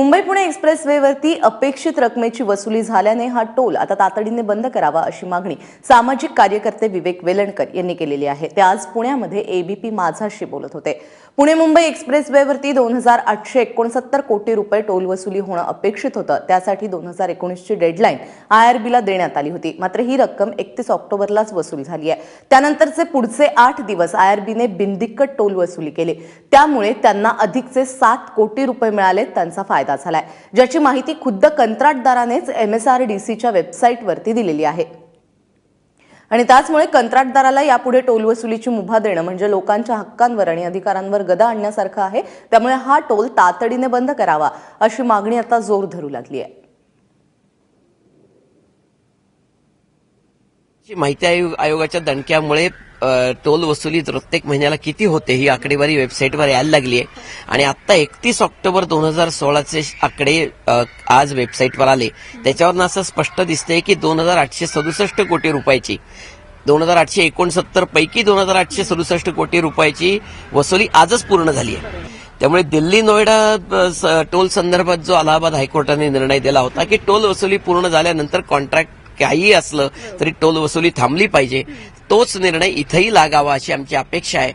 मुंबई पुणे एक्सप्रेसवेवरती अपेक्षित रकमेची वसुली झाल्याने हा टोल आता तातडीने बंद करावा अशी मागणी सामाजिक कार्यकर्ते विवेक वेलणकर यांनी केलेली आहे. ते आज पुण्यामध्ये एबीपी माझाशी बोलत होते. पुणे मुंबई एक्सप्रेसवेवरती दोन हजार आठशे एकोणसत्तर कोटी रुपये टोल वसुली होणं अपेक्षित होतं. त्यासाठी दोन हजार एकोणीसची डेडलाईन आयआरबीला देण्यात आली होती. मात्र ही रक्कम एकतीस ऑक्टोबरलाच वसूल झाली आहे. त्यानंतरचे पुढचे आठ दिवस आयआरबीने बिनदिक्कत टोल वसुली केली. त्यामुळे त्यांना अधिकचे सात कोटी रुपये मिळाले त्यांचा फायदा झालाय ज्याची माहिती खुद्द कंत्राटदारानेच एमएसआरडीसीच्या वेबसाईटवरती दिलेली आहे. आणि त्याचमुळे कंत्राटदाराला यापुढे टोल वसुलीची मुभा देणं म्हणजे लोकांच्या हक्कांवर आणि अधिकारांवर गदा आणण्यासारखं आहे त्यामुळे हा टोल तातडीने बंद करावा अशी मागणी आता जोर धरू लागली आहे माहिती आयोग आयोगाच्या दणक्यामुळे टोल वसुली प्रत्येक महिन्याला किती होते ही आकडेवारी वेबसाईटवर यायला लागली आहे. आणि आता एकतीस ऑक्टोबर दोन हजार सोळाचे आकडे आज वेबसाईटवर आले. त्याच्यावरनं असं स्पष्ट दिसतंय की दोन हजार आठशे सदुसष्ट कोटी रुपयाची दोन हजार आठशे एकोणसत्तर पैकी दोन हजार आठशे सदुसष्ट कोटी रुपयाची वसुली आजच पूर्ण झाली आहे. त्यामुळे दिल्ली नोएडा स- टोल संदर्भात जो अलाहाबाद हायकोर्टाने निर्णय दिला होता की टोल वसुली पूर्ण झाल्यानंतर कॉन्ट्रॅक्ट काही असलं तरी टोल वसुली थांबली पाहिजे. तोच निर्णय इथंही लागावा अशी आमची अपेक्षा आहे.